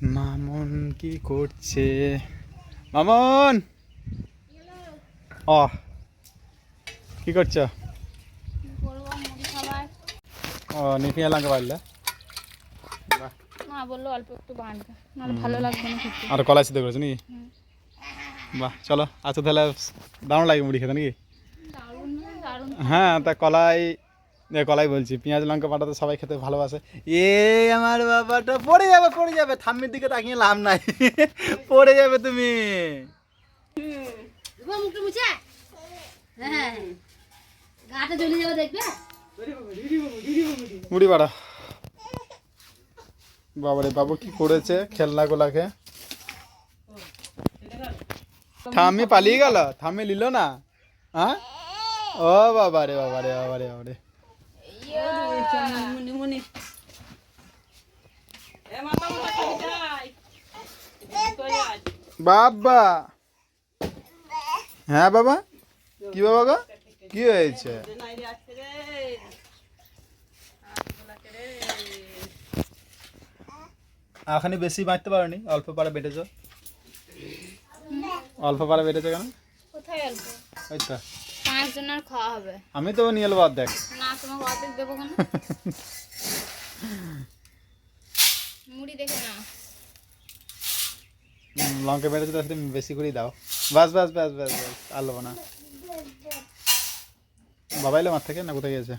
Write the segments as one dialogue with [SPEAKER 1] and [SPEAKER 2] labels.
[SPEAKER 1] মামন কি করছে? মামন! ও কি করছ? ও নিপিয়া লঙ্কা পারলে?
[SPEAKER 2] মা বলল অল্প একটু বাঁধবে নাহলে ভালো লাগবে না খেতে।
[SPEAKER 1] আর কলাই সিদ্ধ করেছ নাকি। বাহ চলো আচ্ছা তাহলে দারুণ লাগে মুড়ি খেতে নাকি? হ্যাঁ তা কলাই কলাই বলছি। পেঁয়াজ, লঙ্কা, বাটা তো সবাই খেতে ভালোবাসে। এ, আমার বাবাটা, পড়ে যাবে পড়ে যাবে। থাম্মির দিকে তাকিয়ে লাভ নাই। পড়ে যাবে তুমি। মুড়ি বাড়া। বাবারে, বাবু কি করেছে? খেলনা গোলাকে। থাম্মি পালিয়ে গেল। থাম্মি নিল না। হ্যাঁ ও বাবারে বাবারে বাবারে বাবারে। বাবা। হ্যাঁ বাবা? কি বাবা গো? কি হয়েছে? এখনই বেশি বাঁচতে পারোনি? অল্প পারে বেটেছ অল্প পারে বেটেছে কেন?
[SPEAKER 2] কোথায় অল্প?
[SPEAKER 1] ওই তো।
[SPEAKER 2] পাঁচ জনের খাওয়া হবে।
[SPEAKER 1] আমি তো নিয়ে এলো দেখ।
[SPEAKER 2] না তোমাকে অর্ধেক দেবো কেন? মুড়ি দেখে না
[SPEAKER 1] লঙ্কা তার সাথে বেশি করেই দাও। বাস বাস বাস বাস বাস আর লোবো না। বাবা এলো মাঠ থেকে না কোথায় গেছে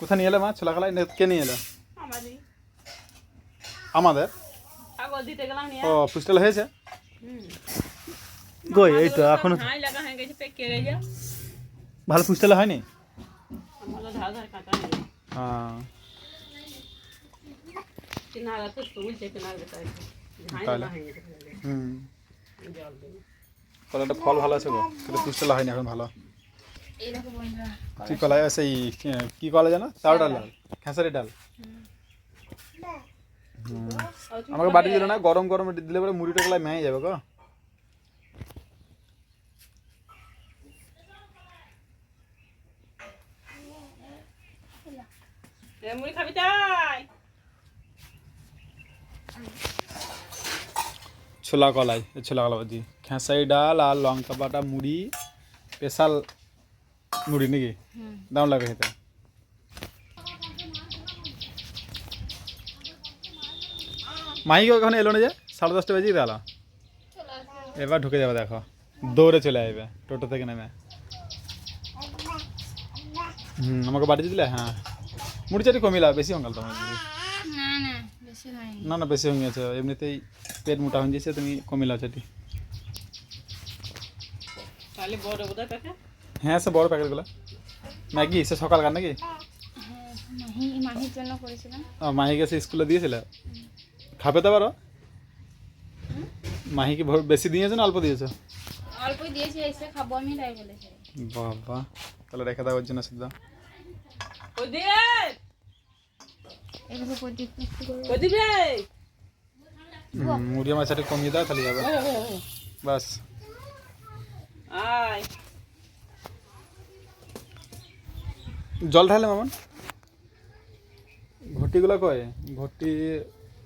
[SPEAKER 1] কোথায় নিয়ে এলো মা? ছোলা খালাই কে নিয়ে এলো? আমাদের? ও পুস্টাল হয়েছে? কই এই তো এখনও
[SPEAKER 3] হাই লাগা হয়ে গেছে পেকে গেছে।
[SPEAKER 1] ভালো পুস্টাল হয়নি?
[SPEAKER 3] হ্যাঁ
[SPEAKER 1] হুম। কলাটা ফল ভালো আছে গো কিন্তু পুস্টাল হয়নি এখন ভালো।
[SPEAKER 2] এই
[SPEAKER 1] কি কলা সেই কি- কলা জানো? চাউ ডাল খেসারি ডাল। হুম। আমাকে বাটি দিল না গরম গরম দিলে পরে মুড়িটা গলায় মেয়ে যাবে গো।
[SPEAKER 3] মুড়ি খাবি তাই?
[SPEAKER 1] ছোলা কলাই ছোলা কলা বাজি খেসারি ডাল আর লঙ্কা বাটা মুড়ি স্পেশাল মুড়ি নাকি? দাম লাগে খেতে মাইকে ওখানে এলো না যে? সাড়ে দশটা বেজে গেল। এবার ঢুকে যাবে দেখো। দৌড়ে চলে আসবে টোটো থেকে নেমে। হুম আমাকে বাড়ি দিলে? হ্যাঁ। মুড়ি চাটি কমিলা বেশি হঙ্গাল তোমার
[SPEAKER 2] না না বেশি
[SPEAKER 1] না না বেশি হয়ে গেছে এমনিতেই পেট মোটা হয়ে গেছে তুমি কমিলাও চাটি। হ্যাঁ সে বড় প্যাকেটগুলো। ম্যাগি সে সকালকার নাকি?
[SPEAKER 2] হ্যাঁ মাহি
[SPEAKER 1] মাহি গেছে স্কুলে দিয়েছিলে? খাবে তো পারো মাহিকে ভোর- বেশি দিয়েছ না অল্প দিয়েছ?
[SPEAKER 2] অল্পই দিয়েছি এসে খাব আমি তাই বলেছে।
[SPEAKER 1] বাবা তাহলে রেখে দাও ওর জন্য সিদ্ধ।
[SPEAKER 3] ওই দে
[SPEAKER 2] এভাবে করে দিতে একটু করে
[SPEAKER 3] ওই দিবে
[SPEAKER 1] হুম, মুড়ি আমার কমিয়ে দাও তাহলে যাবে বাস। জল ঢালে মামন ঘটিগুলো কয়? ঘটি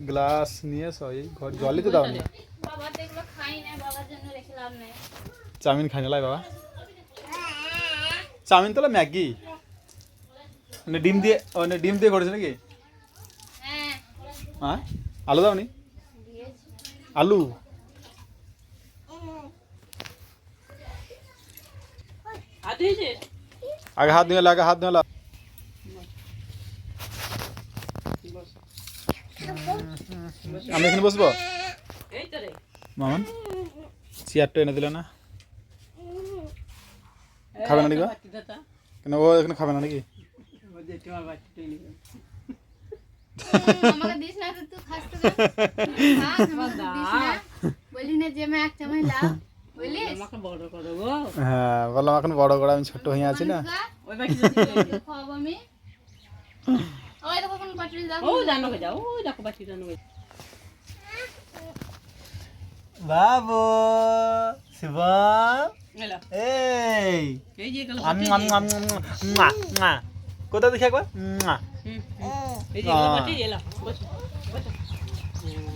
[SPEAKER 1] গ্লাস নিয়ে এসো এই ঘর জলই তো দাও না। চাউমিন খাই না বাবা? চাউমিন তো হলো ম্যাগি। মানে ডিম দিয়ে ও, মানে ডিম দিয়ে করেছে নাকি?
[SPEAKER 2] হ্যাঁ।
[SPEAKER 1] হ্যাঁ? আলু দাও নি আলু আগে হাত ধুয়ে আগে হাত ধুয়ে আমি এখানে বসবো?
[SPEAKER 3] এই
[SPEAKER 1] মামন চেয়ারটা এনে দিল না? খাবে না নাকি কেন ও এখানে খাবে না নাকি
[SPEAKER 3] ওই যে তোমার বাটিটা নিবে
[SPEAKER 2] আমাকে দিস না তুই খাস তো বলি না। যে আমি এক চামচ লাও।
[SPEAKER 1] হ্যাঁ বললাম এখন বড় করে আমি ছোট্ট হয়ে আছি না? বাবু শিবম এই। कोता देखा
[SPEAKER 3] एक बार? ए ए ए ए ए